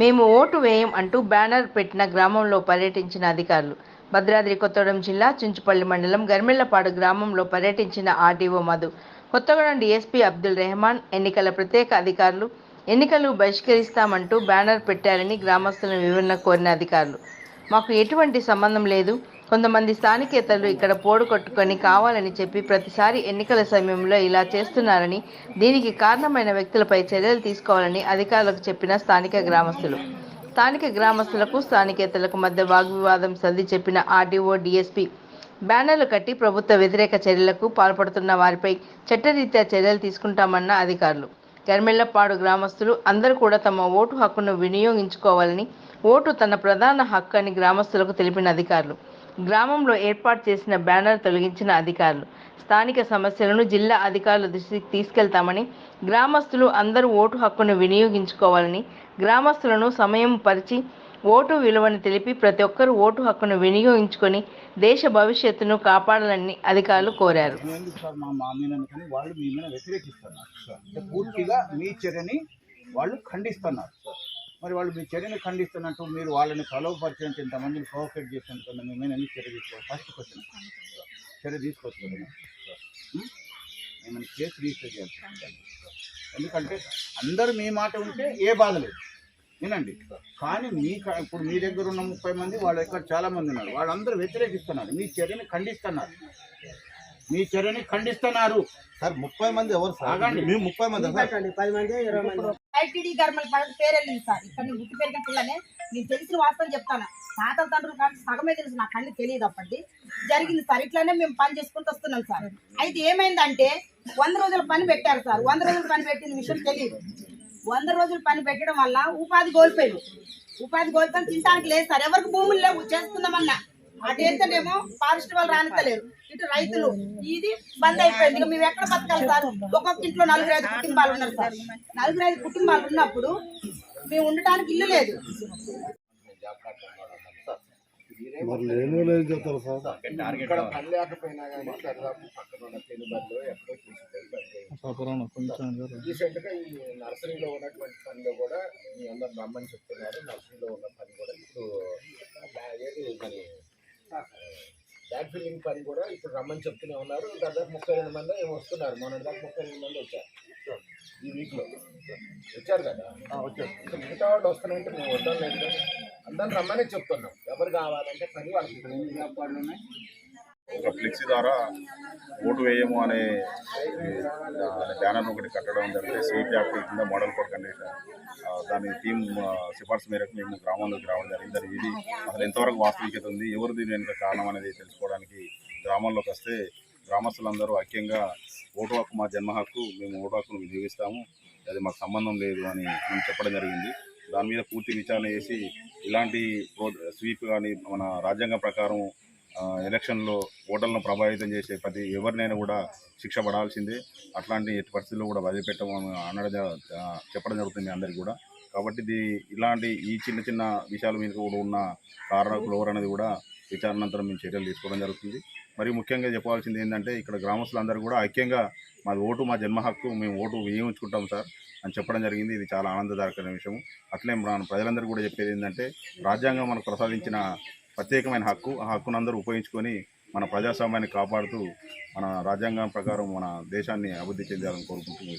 మేము ఓటు వేయం అంటూ బ్యానర్ పెట్టిన గ్రామంలో పర్యటించిన అధికారులు. భద్రాద్రి కొత్తగూడెం జిల్లా చుంచుపల్లి మండలం గర్మిళ్ళపాడు గ్రామంలో పర్యటించిన ఆర్డీఓ మధు. కొత్తగూడెం డీఎస్పీ అబ్దుల్ రెహమాన్ ఎన్నికల ప్రత్యేక అధికారులు ఎన్నికలు బహిష్కరిస్తామంటూ బ్యానర్ పెట్టారని గ్రామస్తులను వివరణ కోరిన అధికారులు. మాకు ఎటువంటి సంబంధం లేదు. కొంతమంది స్థానికేతరులు ఇక్కడ పోడు కొట్టుకొని కావాలని చెప్పి ప్రతిసారి ఎన్నికల సమయంలో ఇలా చేస్తున్నారని దీనికి కారణమైన వ్యక్తులపై చర్యలు తీసుకోవాలని అధికారులకు చెప్పిన స్థానిక గ్రామస్తులు. స్థానిక గ్రామస్తులకు స్థానికేతలకు మధ్య వాగ్వివాదం సర్ది చెప్పిన ఆర్డీఓ డిఎస్పీ బ్యానర్లు కట్టి ప్రభుత్వ వ్యతిరేక చర్యలకు పాల్పడుతున్న వారిపై చట్టరీత్యా చర్యలు తీసుకుంటామన్న అధికారులు. గర్మెళ్ళపాడు గ్రామస్తులు అందరూ కూడా తమ ఓటు హక్కును వినియోగించుకోవాలని ఓటు తన ప్రధాన హక్కు అని గ్రామస్తులకు తెలిపిన అధికారులు. గ్రామంలో ఏర్పాటు చేసిన బ్యానర్ తొలగించిన అధికారులు. స్థానిక సమస్యలను జిల్లా అధికారుల దృష్టికి తీసుకెళ్తామని గ్రామస్తులు అందరూ ఓటు హక్కును వినియోగించుకోవాలని గ్రామస్తులను సమయం పరిచి ఓటు విలువను తెలిపి ప్రతి ఒక్కరూ ఓటు హక్కును వినియోగించుకొని దేశ భవిష్యత్తును కాపాడాలని అధికారులు కోరారు. వాళ్ళు పూర్తిగా మీ చర్యని వాళ్ళు ఖండిస్తున్నారు మరి వాళ్ళు మీ చర్యని ఖండిస్తున్నట్టు మీరు వాళ్ళని ప్రలోభపరిచినంత ఇంతమందిని ప్రొవోకేట్ చేసినందుకు మీ మీద ఎందుకు చర్య తీసుకోవాలి? ఫస్ట్ క్వశ్చన్ చర్య తీసుకోవచ్చు ఉం? ఏమైనా కేసు రిజిస్టర్ చేయాలి. ఎందుకంటే అందరూ మీ మాట ఉంటే ఏ బాధ లేదు. వినండి. కానీ మీ ఇప్పుడు మీ దగ్గర ఉన్న ముప్పై మంది వాళ్ళ దగ్గర చాలా మంది ఉన్నారు. వాళ్ళందరూ వ్యతిరేకిస్తున్నారు. మీ చర్యని ఖండిస్తున్నారు. మీ చర్యని ఖండిస్తున్నారు. సార్ ముప్పై మంది ఎవరు సార్. మేము ముప్పై మంది ఐటీడీ పేరు వెళ్ళింది సార్. ఇక్కడ నేను గుర్తు పెరిగిన పిల్లనే నేను తెలిసిన వాస్తవం చెప్తాను. తాతల తండ్రులు కానీ సగమే తెలుసు నాకు అన్ని తెలియదు అప్పటి జరిగింది సార్ ఇట్లానే మేము పని చేసుకుంటూ వస్తున్నాం సార్. అయితే ఏమైందంటే వంద రోజుల పని పెట్టారు సార్. వంద రోజుల పని పెట్టిన విషయం తెలియదు. వంద రోజుల పని పెట్టడం వల్ల ఉపాధి కోల్పోయారు. ఉపాధి కోల్పోయి తినడానికి లేదు సార్. ఎవరికి భూములు లేవు చేసుకుందామన్నా అటు వెళ్తేనేమో ఫారెస్ట్ వాళ్ళు రానిస్తలేరు ఇటు రైతులు. ఇది బంద్ అయిపోయింది. ఇక మేము ఎక్కడ బతకాలి సార్? ఒక్కొక్క ఇంట్లో నలుగురు ఐదు కుటుంబాలు ఉన్నారు సార్. నలుగురు ఐదు కుటుంబాలు ఉన్నప్పుడు మేము ఉండటానికి ఇల్లు లేదు. మరి లేని ఏం చెప్తారు సార్? ఇక్కడ పని లేకపోయినా కానీ దరిదాపు పక్కన ఉన్న ఎక్కడో తీసుకెళ్ళి రీసెంట్గా ఈ నర్సరీలో ఉన్నటువంటి పనిలో కూడా మీ అందరు రమ్మని చెప్తున్నారు. నర్సరీలో ఉన్న పని కూడా ఇప్పుడు ఏది మరి బ్యాక్ ఫిల్లింగ్ పని కూడా ఇప్పుడు రమ్మని చెప్తూనే ఉన్నారు. దాదాపు ముప్పై రెండు మంది ఏమో వస్తున్నారు. మొన్న దాకా ముప్పై రెండు మంది వచ్చారు. ఈ వీక్లో వచ్చారు కదా? వచ్చారు. ఇంకా మిగతా వాళ్ళు వస్తున్నాయంటే మేము వద్దాం లేదు కదా. అందరం రమ్మనే చెప్తున్నాం. ఎవరు కావాలంటే పని వాళ్ళకి ఒక ఫ్లెక్సీ ద్వారా ఓటు వేయము అనే బ్యానర్ ఒకటి కట్టడం జరిగింది. స్వీట్ యాప్ కింద మోడల్ కోడ్ కండిషన్ దాని టీం సిఫార్సు మేరకు మేము గ్రామంలోకి రావడం జరిగింది. ఇది అసలు ఎంతవరకు వాస్తవికత ఉంది? ఎవరు దీని వెనుక కారణం అనేది తెలుసుకోవడానికి గ్రామంలోకి వస్తే గ్రామస్తులందరూ ఐక్యంగా ఓటు హక్కు మా జన్మ హక్కు మేము ఓటు హక్కును వినియోగిస్తాము. అది మాకు సంబంధం లేదు అని మేము చెప్పడం జరిగింది. దాని మీద పూర్తి విచారణ చేసి ఇలాంటి స్వీప్ కానీ మన రాజ్యాంగం ప్రకారం ఎలక్షన్లో ఓటర్లను ప్రభావితం చేసే ప్రతి ఎవరినైనా కూడా శిక్ష పడాల్సిందే. అట్లాంటి ఎట్టి పరిస్థితుల్లో కూడా వదిలిపెట్టమని అనడం చెప్పడం జరుగుతుంది అందరికీ కూడా. కాబట్టి ఇది ఇలాంటి ఈ చిన్న చిన్న విషయాల మీద కూడా ఉన్న కారణకులు ఎవరనేది కూడా విచారణానంతరం మేము చర్యలు తీసుకోవడం జరుగుతుంది. మరి ముఖ్యంగా చెప్పాల్సింది ఏంటంటే ఇక్కడ గ్రామస్తులందరూ కూడా ఐక్యంగా మాది ఓటు మా జన్మ హక్కు మేము ఓటు వినియోగించుకుంటాం సార్ అని చెప్పడం జరిగింది. ఇది చాలా ఆనందదాయకమైన విషయం అట్లే మన ప్రజలందరూ కూడా చెప్పేది ఏంటంటే రాజ్యాంగం మనకు ప్రసాదించిన ప్రత్యేకమైన హక్కు ఆ హక్కును అందరూ ఉపయోగించుకొని మన ప్రజాస్వామ్యాన్ని కాపాడుతూ మన రాజ్యాంగం ప్రకారం మన దేశాన్ని అభివృద్ధి చెందాలని కోరుకుంటూ